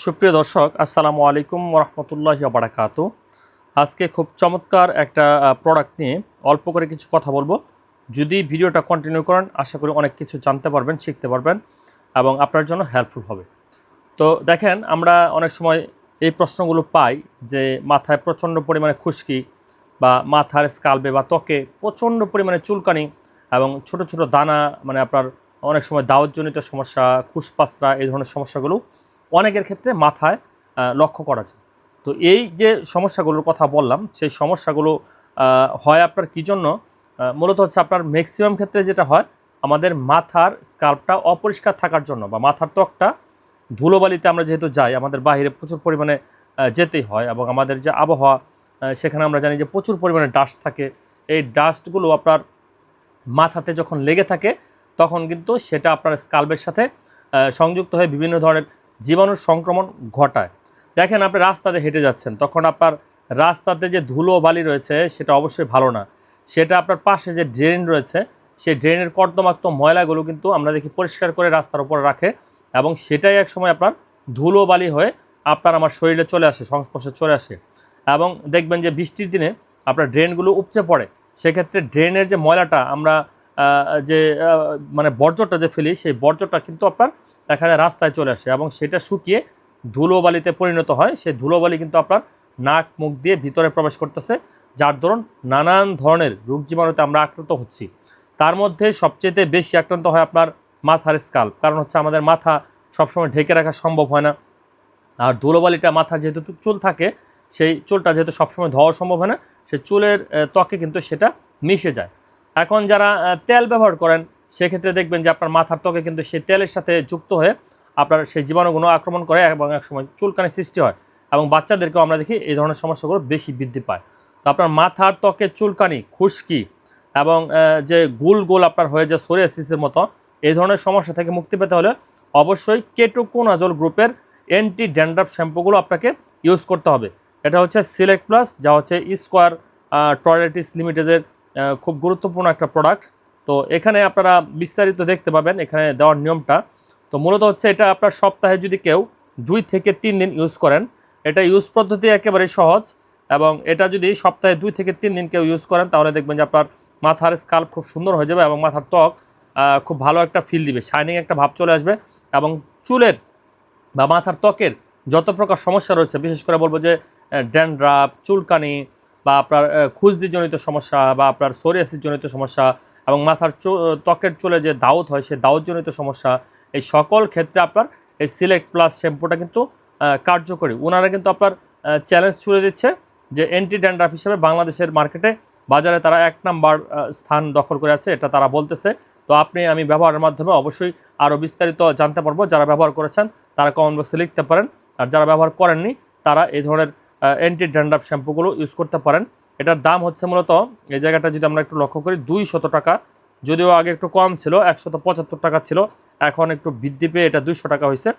সুপ্রিয় দর্শক, আসসালামু আলাইকুম রহমতুল্লাহ বারাকাত আজকে খুব চমৎকার একটা প্রোডাক্ট নিয়ে অল্প করে কিছু কথা বলব। যদি ভিডিওটা কন্টিনিউ করেন, আশা করি অনেক কিছু জানতে পারবেন, শিখতে পারবেন এবং আপনার জন্য হেল্পফুল হবে। তো দেখেন, আমরা অনেক সময় এই প্রশ্নগুলো পাই যে মাথায় প্রচণ্ড পরিমাণে খুশকি বা মাথার স্কালবে বা ত্বকে প্রচণ্ড পরিমাণে চুলকানি এবং ছোট ছোট দানা মানে আপনার অনেক সময় দাওয়াতজনিত সমস্যা, খুশপাসরা, এই ধরনের সমস্যাগুলো অনেকের ক্ষেত্রে মাথায় লক্ষ্য করা যায়। তো এই যে সমস্যাগুলোর কথা বললাম, সেই সমস্যাগুলো হয় আপনার কী জন্য? মূলত হচ্ছে আপনার ম্যাক্সিমাম ক্ষেত্রে যেটা হয়, আমাদের মাথার স্কাল্পটা অপরিষ্কার থাকার জন্য বা মাথার ত্বকটা ধুলোবালিতে আমরা যেহেতু যাই, আমাদের বাইরে প্রচুর পরিমাণে যেতেই হয় এবং আমাদের যে আবহাওয়া সেখানে আমরা জানি যে প্রচুর পরিমাণে ডাস্ট থাকে। এই ডাস্টগুলো আপনার মাথাতে যখন লেগে থাকে, তখন কিন্তু সেটা আপনার স্কাল্পের সাথে সংযুক্ত হয়ে বিভিন্ন ধরনের জীবাণুর সংক্রমণ ঘটায়। দেখেন আপনি রাস্তাতে হেঁটে যাচ্ছেন, তখন আপনার রাস্তাতে যে ধুলো বালি রয়েছে সেটা অবশ্যই ভালো না। সেটা আপনার পাশে যে ড্রেন রয়েছে, সেই ড্রেনের কর্দমাক্ত ময়লাগুলো কিন্তু আমরা দেখি পরিষ্কার করে রাস্তার উপরে রাখে এবং সেটাই এক সময় আপনার ধুলো বালি হয়ে আপনার আমার শরীরে চলে আসে, সংস্পর্শে চলে আসে। এবং দেখবেন যে বৃষ্টির দিনে আপনার ড্রেনগুলো উপচে পড়ে। সেক্ষেত্রে ড্রেনের যে ময়লাটা আমরা যে মানে বর্জ্যটা যে ফেলি, সেই বর্জ্যটা কিন্তু আপনার দেখা যায় রাস্তায় চলে আসে এবং সেটা শুকিয়ে ধুলোবালিতে পরিণত হয়। সেই ধুলোবালি কিন্তু আপনার নাক, মুখ দিয়ে ভিতরে প্রবেশ করতেছে, যার দরুন নানান ধরনের রোগ জীবাণুতে আমরা আক্রান্ত হচ্ছি। তার মধ্যে সবচেয়ে বেশি আক্রান্ত হয় আপনার মাথার স্কাল্প। কারণ হচ্ছে আমাদের মাথা সবসময় ঢেকে রাখা সম্ভব হয় না। আর ধুলোবালিটা মাথার যেহেতু চুল থাকে, সেই চুলটা যেহেতু সবসময় ধোয়া সম্ভব হয় না সেই চুলের ত্বকে কিন্তু সেটা মিশে যায়। এখন যারা তেল ব্যবহার করেন, সেক্ষেত্রে দেখবেন যে আপনার মাথার ত্বকে কিন্তু সেই তেলের সাথে যুক্ত হয়ে আপনার সেই জীবাণুগুলো আক্রমণ করে এবং একসময় চুলকানি সৃষ্টি হয় এবং বাচ্চাদেরকেও আমরা দেখি এই ধরনের সমস্যাগুলো বেশি বৃদ্ধি পায়। তো আপনার মাথার ত্বকে চুলকানি, খুশকি এবং যে গোল গোল আপনার হয়ে যায় সোরিয়াসিসের মতো, এই ধরনের সমস্যা থেকে মুক্তি পেতে হলে অবশ্যই কেটোকোনাজল গ্রুপের অ্যান্টি ড্যান্ড্রাফ শ্যাম্পুগুলো আপনাকে ইউজ করতে হবে। এটা হচ্ছে সিলেক্ট প্লাস, যা হচ্ছে স্কোয়ার টয়লেটিস লিমিটেডের খুব গুরুত্বপূর্ণ একটা প্রোডাক্ট তো এখানে আপনারা বিস্তারিত দেখতে পাবেন এখানে দেওয়ার নিয়মটা। তো মূলত হচ্ছে এটা আপনার সপ্তাহে যদি কেউ দুই থেকে তিন দিন ইউজ করেন, এটা ইউজ পদ্ধতি একেবারে সহজ এবং এটা যদি সপ্তাহে দুই থেকে তিন দিন কেউ ইউজ করেন, তাহলে দেখবেন যে আপনার মাথার স্কাল্প খুব সুন্দর হয়ে যাবে এবং মাথার ত্বক খুব ভালো একটা ফিল দিবে শাইনিং একটা ভাব চলে আসবে এবং চুলের বা মাথার ত্বকের যত প্রকার সমস্যা রয়েছে, বিশেষ করে বলব যে ড্যান্ড্রাফ চুলকানি বা আপনার খুজদিজনিত সমস্যা বা আপনার সোরিয়াসিস জনিত সমস্যা এবং মাথার ত্বকের চুলে যে দাউত হয় সেই দাউদজনিত সমস্যা, এই সকল ক্ষেত্রে আপনার এই সিলেক্ট প্লাস শ্যাম্পুটা কিন্তু কার্যকরী। ওনারা কিন্তু আপনার চ্যালেঞ্জ ছুড়ে দিচ্ছে যে অ্যান্টি ড্যান্ড্রাফ হিসেবে বাংলাদেশের মার্কেটে বাজারে তারা এক নাম্বার স্থান দখল করে আছে, এটা তারা বলতেছে। তো আপনি আমি ব্যবহারের মাধ্যমে অবশ্যই আরও বিস্তারিত জানতে পারব। যারা ব্যবহার করেছেন, তারা কমেন্ট বক্সে লিখতে পারেন। আর যারা ব্যবহার করেননি, তারা এই ধরনের অ্যান্টি ড্যান্ড্রাফ শ্যাম্পুগুলো ইউজ করতে পারেন। এটার দাম হচ্ছে মূলত, এই জায়গাটা যদি আমরা একটু লক্ষ্য করি দুই শত টাকা। যদিও আগে একটু কম ছিল, একশত পঁচাত্তর টাকা ছিল, এখন একটু বৃদ্ধি পেয়ে এটা দুইশো টাকা হয়েছে।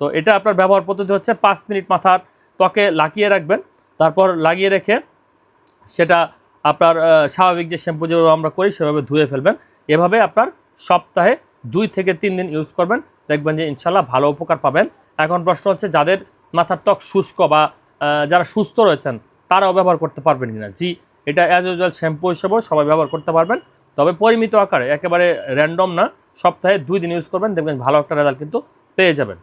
তো এটা আপনার ব্যবহার পদ্ধতি হচ্ছে পাঁচ মিনিট মাথার ত্বকে লাগিয়ে রাখবেন। তারপর লাগিয়ে রেখে সেটা আপনার স্বাভাবিক যে শ্যাম্পু যেভাবে আমরা করি, সেভাবে ধুয়ে ফেলবেন। এভাবে আপনার সপ্তাহে দুই থেকে তিন দিন ইউজ করবেন। দেখবেন যে ইনশাল্লাহ ভালো উপকার পাবেন। এখন প্রশ্ন হচ্ছে, যাদের মাথার ত্বক শুষ্ক বা যারা সুস্থ রয়েছেন, তারাও ব্যবহার করতে পারবেন কিনা? জি, এটা অ্যাজ ইউজুয়াল শ্যাম্পু হিসেবেও সবাই ব্যবহার করতে পারবেন। তবে পরিমিত আকারে, একেবারে র্যান্ডম না, সপ্তাহে দুই দিন ইউজ করবেন, দেখবেন ভালো একটা রেজাল্ট কিন্তু পেয়ে যাবেন।